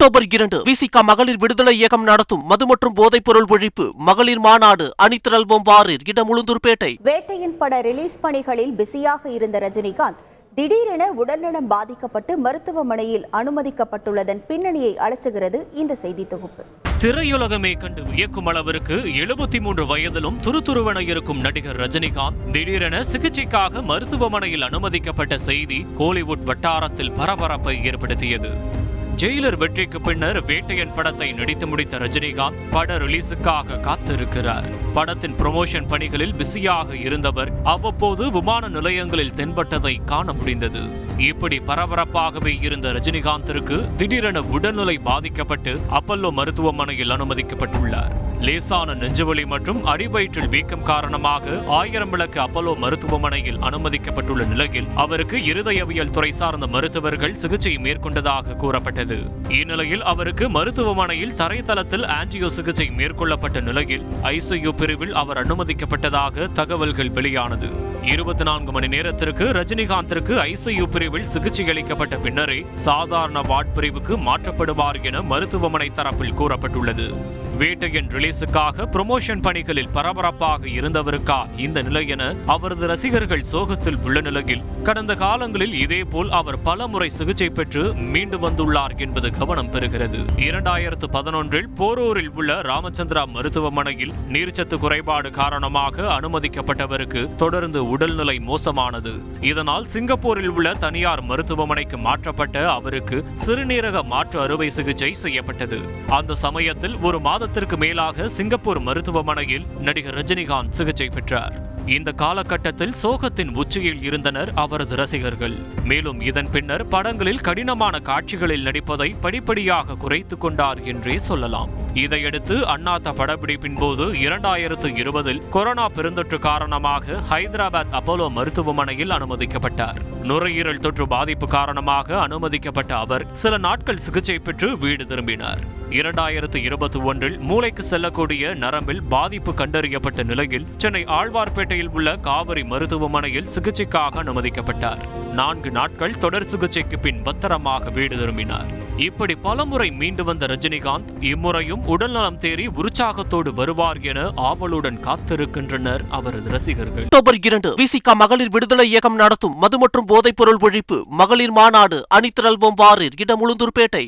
October இரண்டு விசிகா மகளிர் விடுதலை இயக்கம் நடத்தும் மது மற்றும் போதைப் பொருள் ஒழிப்பு மகளிர் மாநாடு அணிதிரள்வோம் வாரீர் இடம் உளுந்தூர்பேட்டை வேட்டையின் பட ரிலீஸ் பணிகளில் பிஸியாக இருந்த ரஜினிகாந்த் திடீரென உடல்நலம் பாதிக்கப்பட்டு மருத்துவமனையில் அனுமதிக்கப்பட்டுள்ளதன் பின்னணியை அலசுகிறது இந்த செய்தி தொகுப்பு. திரையுலகமே கண்டு வியக்கும் அளவிற்கு எழுபத்தி மூன்று வயதிலும் துருதுருவென இருக்கும் நடிகர் ரஜினிகாந்த் திடீரென சிகிச்சைக்காக மருத்துவமனையில் அனுமதிக்கப்பட்ட செய்தி கோலிவுட் வட்டாரத்தில் பரபரப்பை ஏற்படுத்தியது. ஜெயிலர் வெற்றிக்கு பின்னர் வேட்டையன் படத்தை நடித்து முடித்த ரஜினிகாந்த் பட ரிலீஸுக்காக காத்திருக்கிறார். படத்தின் ப்ரொமோஷன் பணிகளில் பிஸியாக இருந்தவர் அவ்வப்போது விமான நிலையங்களில் தென்பட்டதை காண முடிந்தது. இப்படி பரபரப்பாகவே இருந்த ரஜினிகாந்திற்கு திடீரென உடல்நிலை பாதிக்கப்பட்டு அப்பல்லோ மருத்துவமனையில் அனுமதிக்கப்பட்டுள்ளார். லேசான நெஞ்சுவலி மற்றும் அடிவயிற்றில் வீக்கம் காரணமாக ஆயிரம் விளக்கு அப்பல்லோ மருத்துவமனையில் அனுமதிக்கப்பட்டுள்ள நிலையில் அவருக்கு இருதயவியல் துறை சார்ந்த மருத்துவர்கள் சிகிச்சை மேற்கொண்டதாக கூறப்பட்டது. இந்நிலையில் அவருக்கு மருத்துவமனையில் தரைத்தளத்தில் ஆன்ஜியோ சிகிச்சை மேற்கொள்ளப்பட்ட நிலையில் ஐசியு பிரிவில் அவர் அனுமதிக்கப்பட்டதாக தகவல்கள் வெளியானது. இருபத்தி நான்கு மணி நேரத்திற்கு ரஜினிகாந்திற்கு ஐசியு பிரிவில் சிகிச்சை அளிக்கப்பட்ட பின்னரே சாதாரண வார்ட் பிரிவுக்கு மாற்றப்படுவார் என மருத்துவமனை தரப்பில் கூறப்பட்டுள்ளது. வேட்டையன் ரிலீஸுக்காக ப்ரொமோஷன் பணிகளில் பரபரப்பாக இருந்தவருக்கா இந்த நிலை என அவரது ரசிகர்கள் சோகத்தில் உள்ள நிலையில் கடந்த காலங்களில் இதேபோல் அவர் பல முறை சிகிச்சை பெற்று மீண்டு வந்துள்ளார் என்பது கவனம் பெறுகிறது. இரண்டாயிரத்து பதினொன்றில் போரூரில் உள்ள ராமச்சந்திரா மருத்துவமனையில் நீர்ச்சத்து குறைபாடு காரணமாக அனுமதிக்கப்பட்டவருக்கு தொடர்ந்து உடல்நிலை மோசமானது. இதனால் சிங்கப்பூரில் உள்ள தனியார் மருத்துவமனைக்கு மாற்றப்பட்ட அவருக்கு சிறுநீரக மாற்று அறுவை சிகிச்சை செய்யப்பட்டது. அந்த சமயத்தில் ஒரு மாதத்திற்கு மேலாக சிங்கப்பூர் மருத்துவமனையில் நடிகர் ரஜினிகாந்த் சிகிச்சை பெற்றார். இந்த காலகட்டத்தில் சோகத்தின் உச்சியில் இருந்தனர் அவரது ரசிகர்கள். மேலும் இதன் பின்னர் படங்களில் கடினமான காட்சிகளில் நடிப்பதை படிப்படியாக குறைத்துக் கொண்டார் என்றே சொல்லலாம். இதையடுத்து அண்ணாத்த படப்பிடிப்பின் போது இரண்டாயிரத்து இருபதில் கொரோனா பெருந்தொற்று காரணமாக ஹைதராபாத் அப்போலோ மருத்துவமனையில் அனுமதிக்கப்பட்டார். நுரையீரல் தொற்று பாதிப்பு காரணமாக அனுமதிக்கப்பட்ட அவர் சில நாட்கள் சிகிச்சை பெற்று வீடு திரும்பினார். இரண்டாயிரத்து இருபத்தி ஒன்றில் மூளைக்கு செல்லக்கூடிய நரம்பில் பாதிப்பு கண்டறியப்பட்ட நிலையில் சென்னை ஆழ்வார்பேட்டையில் உள்ள காவிரி மருத்துவமனையில் சிகிச்சைக்காக அனுமதிக்கப்பட்டார். நான்கு நாட்கள் தொடர் சிகிச்சைக்கு பின் பத்திரமாக வீடு திரும்பினார். இப்படி பலமுறை மீண்டு வந்த ரஜினிகாந்த் இம்முறையும் உடல்நலம் தேறி உற்சாகத்தோடு வருவார் என ஆவலுடன் காத்திருக்கின்றனர் அவரது ரசிகர்கள். அக்டோபர் இரண்டு விசிகா மகளிர் விடுதலை இயக்கம் நடத்தும் மது மற்றும் போதைப் பொருள் ஒழிப்பு மகளிர் மாநாடு அணிதிரள்வோம் வாரீர் இடம் உளுந்தூர்பேட்டை.